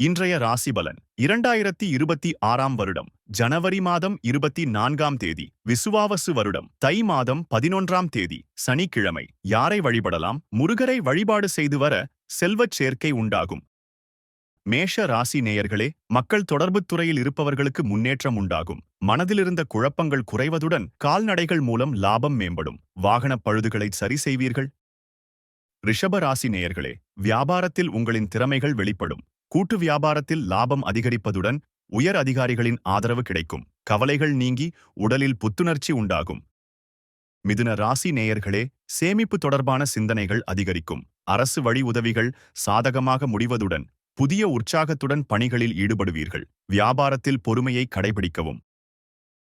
இன்றைய ராசிபலன் இரண்டாயிரத்தி இருபத்தி ஆறாம் வருடம் ஜனவரி மாதம் இருபத்தி நான்காம் தேதி விசுவாவசு வருடம் தை மாதம் பதினொன்றாம் தேதி சனிக்கிழமை யாரை வழிபடலாம்? முருகரை வழிபாடு செய்து வர செல்வச் சேர்க்கை உண்டாகும். மேஷ ராசி நேயர்களே மக்கள் தொடர்புத் துறையில் இருப்பவர்களுக்கு முன்னேற்றம் உண்டாகும். மனதிலிருந்த குழப்பங்கள் குறைவதுடன் கால்நடைகள் மூலம் லாபம் மேம்படும். வாகனப் பழுதுகளை சரி செய்வீர்கள்? ரிஷப ராசி நேயர்களே வியாபாரத்தில் உங்களின் திறமைகள் வெளிப்படும். கூட்டு வியாபாரத்தில் லாபம் அதிகரிப்பதுடன் உயர் அதிகாரிகளின் ஆதரவு கிடைக்கும். கவலைகள் நீங்கி உடலில் புத்துணர்ச்சி உண்டாகும். மிதுன ராசி நேயர்களே சேமிப்பு தொடர்பான சிந்தனைகள் அதிகரிக்கும். அரசு வழி உதவிகள் சாதகமாக முடிவதுடன் புதிய உற்சாகத்துடன் பணிகளில் ஈடுபடுவீர்கள். வியாபாரத்தில் பொறுமையை கடைபிடிக்கவும்.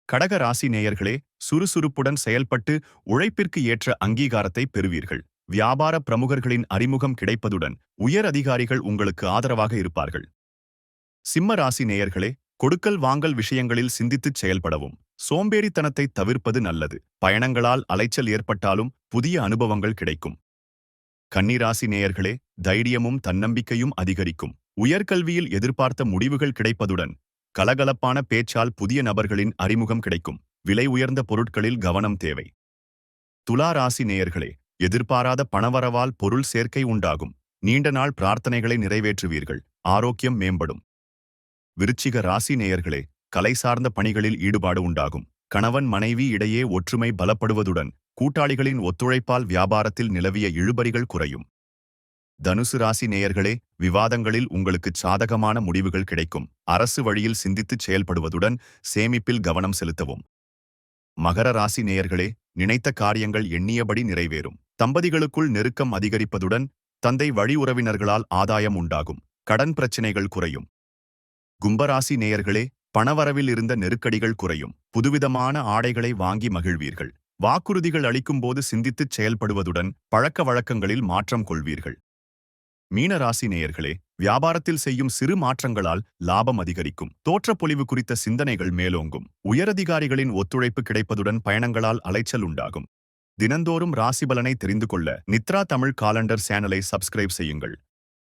கடக ராசி நேயர்களே சுறுசுறுப்புடன் செயல்பட்டு உழைப்பிற்கு ஏற்ற அங்கீகாரத்தை பெறுவீர்கள். வியாபார பிரமுகர்களின் அறிமுகம் கிடைப்பதுடன் உயர் அதிகாரிகள் உங்களுக்கு ஆதரவாக இருப்பார்கள். சிம்ம ராசி நேயர்களே கொடுக்கல் வாங்கல் விஷயங்களில் சிந்தித்துச் செயல்படவும். சோம்பேறித்தனத்தை தவிர்ப்பது நல்லது. பயணங்களால் அலைச்சல் ஏற்பட்டாலும் புதிய அனுபவங்கள் கிடைக்கும். கன்னிராசி நேயர்களே தைரியமும் தன்னம்பிக்கையும் அதிகரிக்கும். உயர்கல்வியில் எதிர்பார்த்த முடிவுகள் கிடைப்பதுடன் கலகலப்பான பேச்சால் புதிய நபர்களின் அறிமுகம் கிடைக்கும். விலை உயர்ந்த பொருட்களில் கவனம் தேவை. துலா ராசி நேயர்களே எதிர்பாராத பணவரவால் பொருள் சேர்க்கை உண்டாகும். நீண்ட நாள் பிரார்த்தனைகளை நிறைவேற்றுவீர்கள். ஆரோக்கியம் மேம்படும். விருச்சிக ராசி நேயர்களே கலை சார்ந்த பணிகளில் ஈடுபாடு உண்டாகும். கணவன் மனைவி இடையே ஒற்றுமை பலப்படுவதுடன் கூட்டாளிகளின் ஒத்துழைப்பால் வியாபாரத்தில் நிலவிய இழுபறிகள் குறையும். தனுசு ராசி நேயர்களே விவாதங்களில் உங்களுக்கு சாதகமான முடிவுகள் கிடைக்கும். அரசு வழியில் சிந்தித்துச் செயல்படுவதுடன் சேமிப்பில் கவனம் செலுத்தவும். மகர ராசி நேயர்களே நினைத்த காரியங்கள் எண்ணியபடி நிறைவேறும். தம்பதிகளுக்குள் நெருக்கம் அதிகரிப்பதுடன் தந்தை வழி உறவினர்களால் ஆதாயம் உண்டாகும். கடன் பிரச்சினைகள் குறையும். கும்பராசி நேயர்களே பணவரவில் இருந்த நெருக்கடிகள் குறையும். புதுவிதமான ஆடைகளை வாங்கி மகிழ்வீர்கள். வாக்குறுதிகள் அளிக்கும்போது சிந்தித்துச் செயல்படுவதுடன் பழக்க வழக்கங்களில் மாற்றம் கொள்வீர்கள். மீனராசி நேயர்களே வியாபாரத்தில் செய்யும் சிறு மாற்றங்களால் லாபம் அதிகரிக்கும். தோற்றப்பொழிவு குறித்த சிந்தனைகள் மேலோங்கும். உயரதிகாரிகளின் ஒத்துழைப்பு கிடைப்பதுடன் பயணங்களால் அலைச்சல் உண்டாகும். தினந்தோறும் ராசிபலனை தெரிந்து கொள்ள நித்ரா தமிழ் காலண்டர் சேனலை சப்ஸ்கிரைப் செய்யுங்கள்.